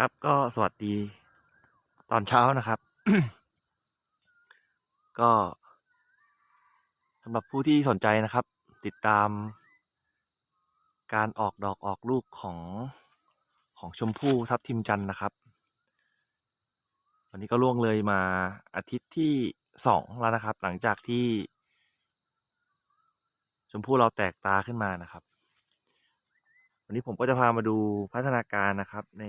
ครับก็สวัสดีตอนเช้านะครับ ก็สำหรับผู้ที่สนใจนะครับ ติดตาม การออกดอกออกลูกของของชมพู่ทับทิมจันทร์นะครับ วันนี้ก็ล่วงเลยมาอาทิตย์ที่สองแล้วนะครับ หลังจากที่ ชมพู่เราแตกตาขึ้นมานะครับวันนี้ผมก็จะพามาดูพัฒนาการนะครับใน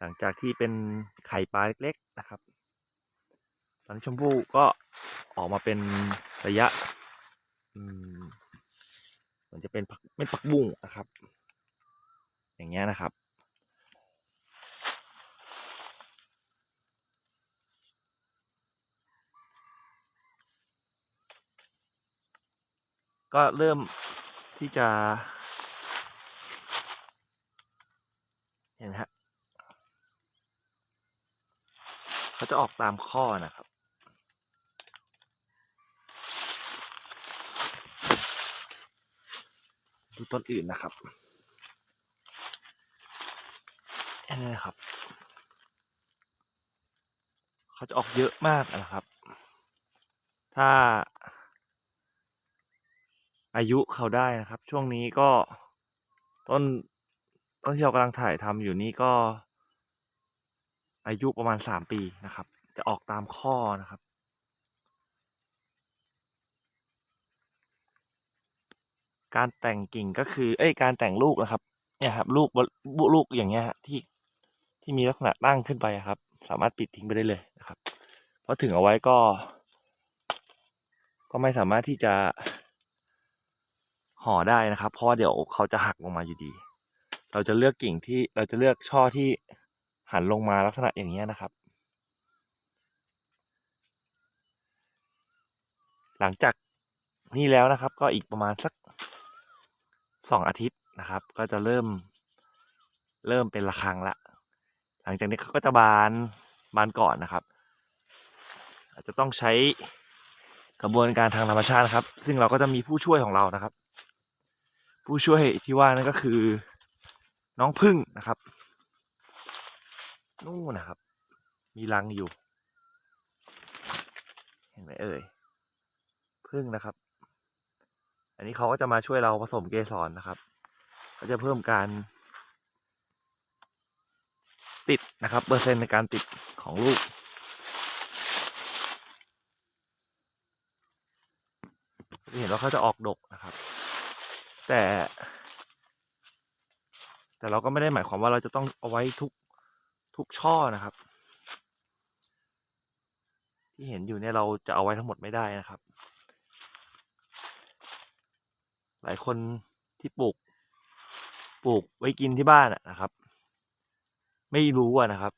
หลังจากที่เป็นไข่ปลาเล็กๆนะครับ ตอนนี้ชมพู่ก็ออกมาเป็นระยะเหมือนจะเป็นผักเม็ดผักบุ้งนะครับ อย่างเงี้ยนะครับ ก็เริ่มที่จะ เห็นไหมฮะ เขาจะออกตามข้อนะครับ ดูต้นอื่นนะครับอันนี้นะครับ เขาจะออกเยอะมากนะครับ ถ้า อายุเขาได้นะครับ ช่วงนี้ก็ต้นต้นที่เรากำลังถ่ายทำอยู่นี่ก็ อายุประมาณสามปีนะครับ จะออกตามข้อนะครับ การแต่งกิ่งก็คือ เอ้ยการแต่งลูกนะครับ เนี่ยครับลูกลูกอย่างเงี้ยฮะที่ที่มีลักษณะตั้งขึ้นไปครับ สามารถปิดทิ้งไปได้เลยนะครับเพราะถึงเอาไว้ก็ ก็ไม่สามารถที่จะห่อได้นะครับ เพราะเดี๋ยวเขาจะหักลงมาอยู่ดี เราจะเลือกกิ่งที่เราจะเลือกช่อที่ หันลงมาลักษณะอย่างเงี้นะครับ หลังจากนี้แล้วนะครับก็อีกประมาณสักสองอาทิตย์นะครับ ก็จะเริ่มเริ่มเป็นระฆังละ หลังจากนี้เขาก็จะบานบานก่อนนะครับ อาจจะต้องใช้กระบวนการทางธรรมชาตินะครับ ซึ่งเราก็จะมีผู้ช่วยของเรานะครับ ผู้ช่วยที่ว่านั่นก็คือน้องพึ่งนะครับ นู่นนะครับ มีรังอยู่ เห็นไหมเอ่ยพึ่งนะครับ อันนี้เขาก็จะมาช่วยเราผสมเกสรนะครับ ก็จะเพิ่มการ ติดนะครับ เปอร์เซ็นต์ในการติดของลูกจะเห็นว่าเขาจะออกดกนะครับ แต่ แต่เราก็ไม่ได้หมายความว่าเราจะต้องเอาไว้ทุก ทุกช่อนะครับ ที่เห็นอยู่เนี่ยเราจะเอาไว้ทั้งหมดไม่ได้นะครับ หลายคนที่ปลูก ปลูกไว้กินที่บ้านนะครับ ไม่รู้อะนะครับ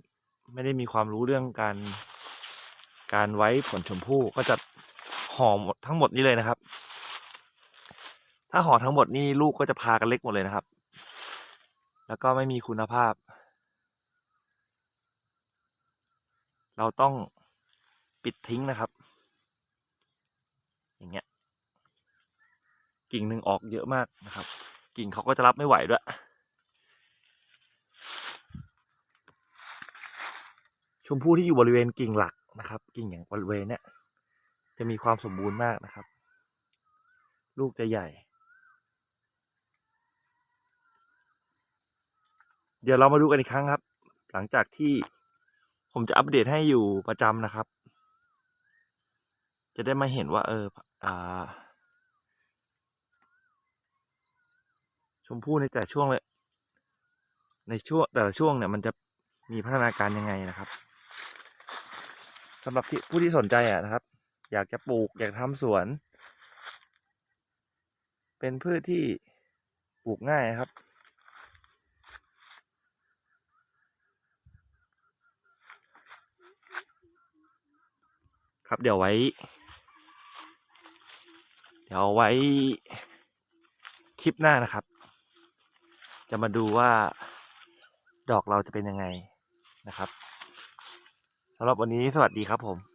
ไม่ได้มีความรู้เรื่องการการไว้ผลชมพู่ก็จะห่อหมดทั้งหมดนี้เลยนะครับ ถ้าห่อทั้งหมดนี่ลูกก็จะพากันเล็กหมดเลยนะครับ แล้วก็ไม่มีคุณภาพ เราต้องปิดทิ้งนะครับ อย่างเงี้ย กิ่งหนึ่งออกเยอะมากนะครับ กิ่งเขาก็จะรับไม่ไหวด้วย ชมพู่ที่อยู่บริเวณกิ่งหลักนะครับ กิ่งอย่างบริเวณเนี้ยจะมีความสมบูรณ์มากนะครับ ลูกจะใหญ่ เดี๋ยวเรามาดูกันอีกครั้งครับ หลังจากที่ ผมจะอัปเดตให้อยู่ประจำนะครับ จะได้มาเห็นว่าเอออ่า ชมพู่ในแต่ช่วงเลย ในช่วงแต่ละช่วงเนี่ยมันจะมีพัฒนาการยังไงนะครับสำหรับที่ผู้ที่สนใจอะนะครับ อยากจะปลูกอยากทำสวน เป็นพืชที่ปลูกง่ายครับ ครับเดี๋ยวไว้ เดี๋ยวไว้คลิปหน้านะครับ จะมาดูว่าดอกเราจะเป็นยังไงนะครับสำหรับวันนี้สวัสดีครับผม